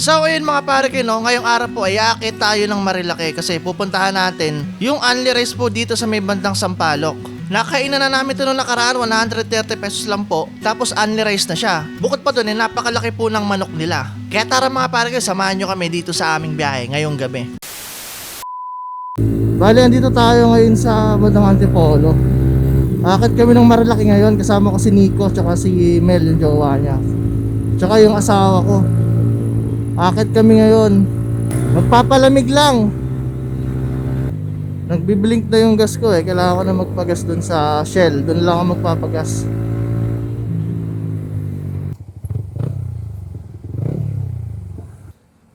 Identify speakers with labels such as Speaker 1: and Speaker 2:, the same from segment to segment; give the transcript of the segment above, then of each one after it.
Speaker 1: So ayun mga pare no, ngayong araw po ay aakit tayo ng Marilaki kasi pupuntahan natin yung Unli Rice po dito sa may bandang Sampaloc. Nakainan na namin ito noong nakaraan, 130 pesos lang po. Tapos Unli Rice na siya. Bukod pa doon, eh, napakalaki po ng manok nila. Kaya tara mga pare samahan nyo kami dito sa aming biyahe ngayong gabi. Bali, andito tayo ngayon sa bandang Antipolo. Akit kami ng Marilaki ngayon, kasama ko si Nico, tsaka si Mel, yung jowa niya. Tsaka yung asawa ko. Akit kami ngayon. Magpapalamig lang. Nagbiblink na yung gas ko eh. Kailangan ko na magpagas dun sa Shell. Dun lang ako magpapagas.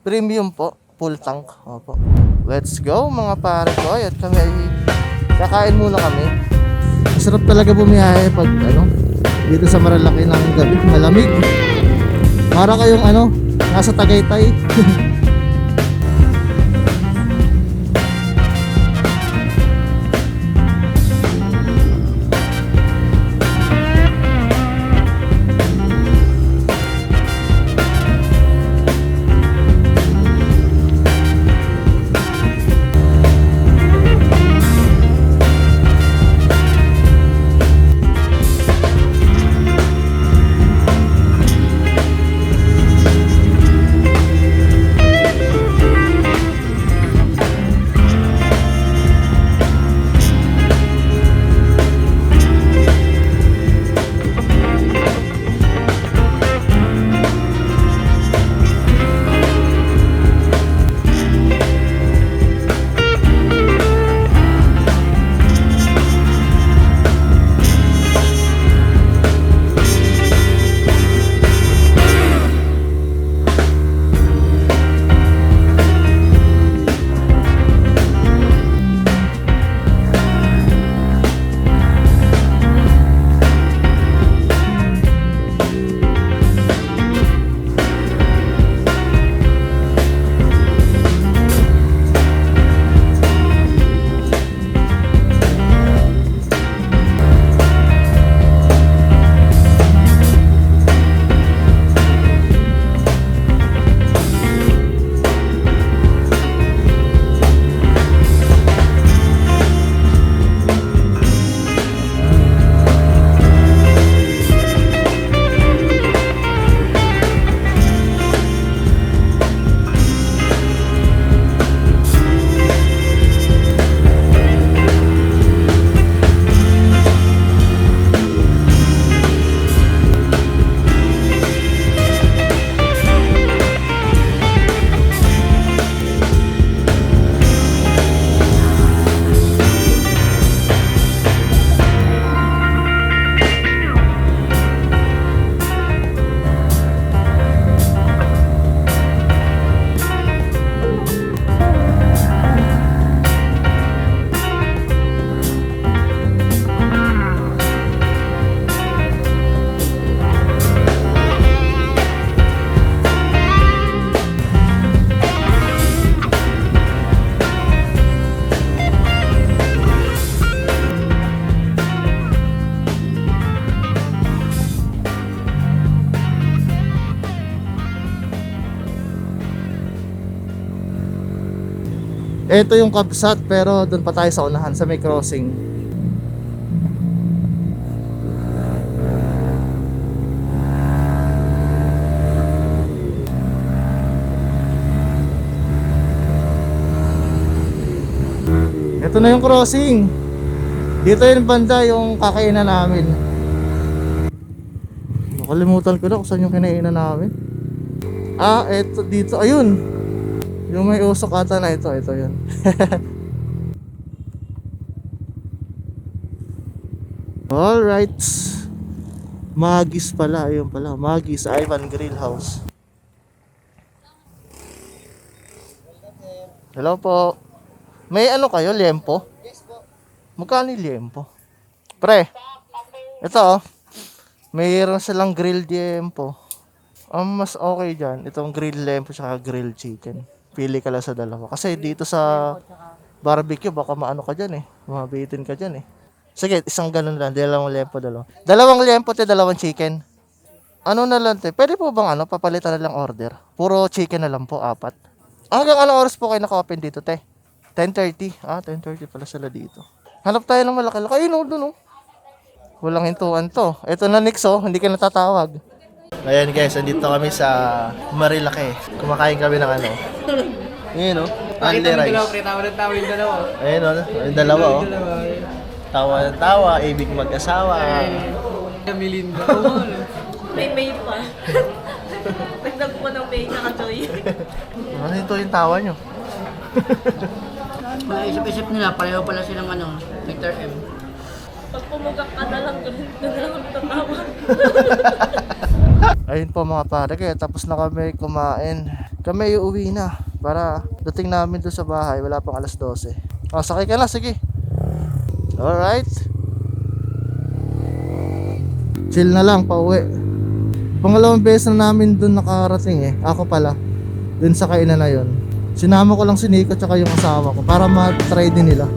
Speaker 1: Premium po. Full tank. Opo. Let's go mga pare ko. At kami ay kakain muna kami. Masarap talaga bumiyahe pag ano dito sa Maralaki ng gabi. Malamig. Para kayong ano, nasa Tagaytay. Ito yung kabsat pero doon pa tayo sa unahan sa may crossing. Ito na yung crossing. Dito yung banda yung kakainan namin. Nakalimutan ko na kung saan yung kinainan namin. Ah, eto dito. Ayun. Yung may usok ata na ito, ito yun. Alright. Magis pala, ayun pala. Magis, Ivan Grill House. Hello po. May ano kayo, liempo? Yes po. Magkano yung liempo? Pre, ito oh. Mayroon silang grilled liempo. Ang mas okay dyan, itong grilled liempo tsaka grilled chicken. Pili ka lang sa dalawa. Kasi dito sa barbecue, baka maano ka dyan eh. Mabitin ka dyan eh. Sige, isang ganun lang. Dalawang liempo, dalawa. Dalawang liempo te dalawang chicken. Ano na lang, te? Pwede po bang ano, papalitan na lang order? Puro chicken na lang po, apat. Hanggang anong oras po kayo naka-open dito, te? 10.30. Ah, 10.30 pala sila dito. Hanap tayo ng malaki-laki. Ayun, oh, dun, oh. Walang hintuan to. Ito na, Nix, oh. Hindi ka natatawag. Ayan, guys. Andito kami sa Marilake. Kumakain kami ng ano. Ayun, oh. Only rice.
Speaker 2: Tawa ng tawa yung dalawa.
Speaker 1: Ayun, oh. Yung dalawa, oh. Tawa ng tawa, ibig mag-asawa.
Speaker 2: Oo, ano?
Speaker 3: May may pa. Nagdag ko ng may naka-joy.
Speaker 1: Ano ito yung tawa nyo?
Speaker 4: Maisip-isip nila, pareho pala silang ano, Victor M.
Speaker 3: Pag pumugak ka na lang, ganun na lang tatawa.
Speaker 1: Ayun po mga pare, kaya tapos na kami kumain. Kami uuwi na para dating namin doon sa bahay, wala pang alas 12. O, sakay ka na, sige. Alright. Chill na lang, pauwi. Pangalawang beses na namin doon nakarating eh. Ako pala. Doon sa kainan na yon. Sinama ko lang si Nico tsaka yung asawa ko para ma-try din nila.